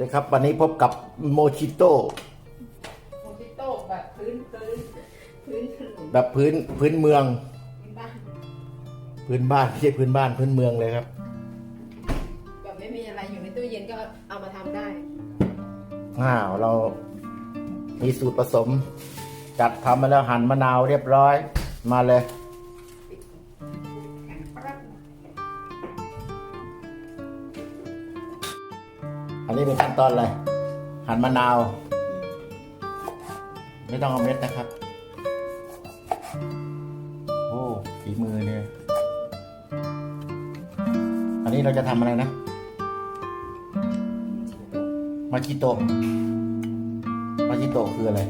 นะครับวันนี้พบกับโมชิโต้โมจิโต้แบบพื้นพื้นพื้นถนนแบบพื้นพื้นเมืองบ้านพื้นบ้านไม่ใช่พื้นบ้านพื้นเมืองเลยครับ แบบไม่มีอะไรอยู่ในตู้เย็นก็เอามาทำได้ อ้าวเรามีสูตรผสม จัดทำมาแล้วหั่นมะนาวเรียบร้อยมาเลย อันนี้เป็นขั้นตอนอะไรหั่นมะนาว ไม่ต้องเอาเม็ดนะครับ โอ้ฝีมือเนี่ยอันนี้เราจะทำอะไรนะ มาชิโตะมาชิโตะคืออะไร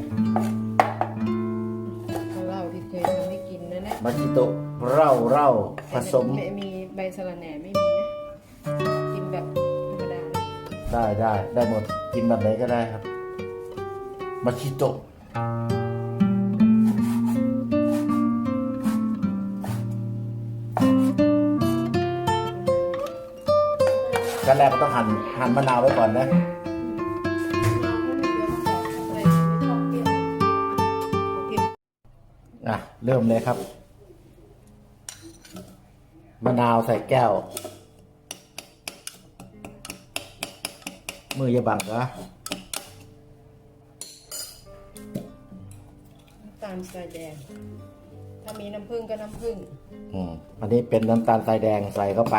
ของเราที่เคยทำให้กินนะเนี่ยมาชิโตะเร่าเร่าผสม ไม่มีใบสะระแหน่ไม่มีนะ ได้ได้ได้หมดกินแบบไหนก็ได้ครับ มาชิโตะขั้นแรกก็ต้องหั่นหั่นมะนาวไว้ก่อนนะอะเริ่มเลยครับ มะนาวใส่แก้ว มืออย่าบังนะน้ำตาลทรายแดง ถ้ามีน้ำผึ้งก็น้ำผึ้งอืมอันนี้เป็นน้ำตาลทรายแดงใส่เข้าไป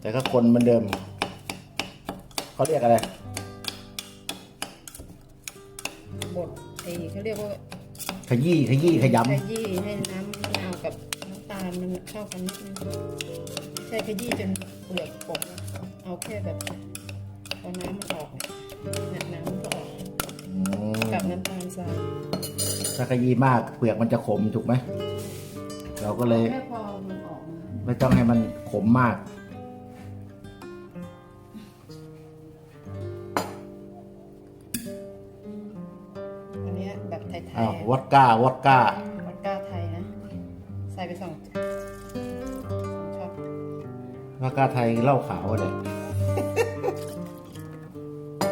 แต่ก็คนเหมือนเดิม เขาเรียกอะไร บดไอ้เขาเรียกว่าขยี้ขยี้ขขยำยี้ให้น้ำมะนาวกับน้ำตาลมันเข้ากันนิดนึงใช่ขยี้จนเปลือกปกนะ เอาแค่แบบพอน้ำมันออกเนี่ยน้ำมันก็ออกอืมกับน้ำตาลทรายถ้าขยี้มากเปลือกมันจะขมถูกไหมเราก็เลยแค่พอมันออกมาไม่ต้องให้มันขมมากอันเนี้ยแบบไทยอ้าวๆวอดก้าวอดก้าวัดก้าไทยนะ ใส่ไปสองสองช็อต วอดก้าไทยเหล้าขาวอะเนี่ย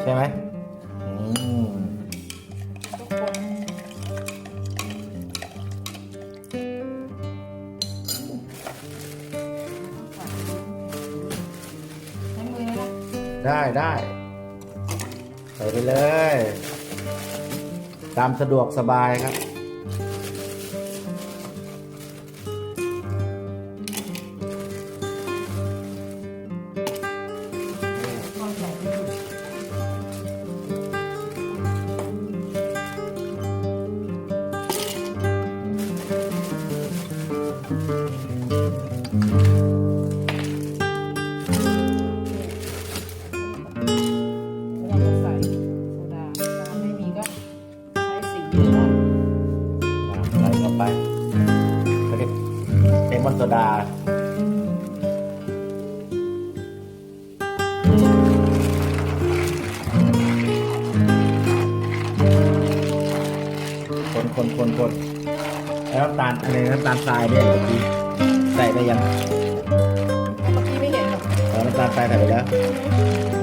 ใช่ไหมได้ได้ใส่ไปเลย ตามสะดวกสบายครับ ใส่โซดาไม่มีก็ใช้สีม่วงอะใส่เข้าไปเขาเรียกเลมอนโซดาคนคนคนคน แล้วน้ำตาลอะไรน้ำตาลทรายเนี่ยเมื่อกี้ใส่ไปยังเมื่อกี้ไม่เห็นหรอกเอาน้ำตาลทรายใส่ไปแล้ว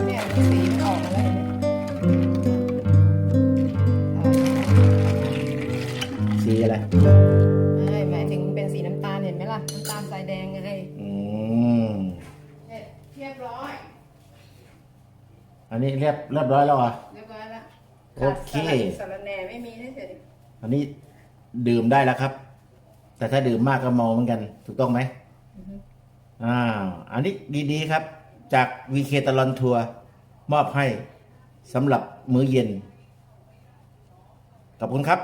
เนี่ยสีมันออกมาแล้วเห็นไหมสีอะไร ไม่หมายถึงเป็นสีน้ำตาลเห็นไหมล่ะน้ำตาลทรายแดงไงอืมเรียบร้อยอันนี้เรียบเรียบร้อยแล้วเหรอะ เรียบร้อยแล้วโอเคสารแหน่ไม่มีเฉยอันนี้ ดื่มได้แล้วครับ แต่ถ้าดื่มมากก็เมาเหมือนกัน ถูกต้องไหมอ่าอันนี้ดีๆครับ จากวีเคตลอนทัวร์มอบให้สำหรับมื้อเย็น ขอบคุณครับ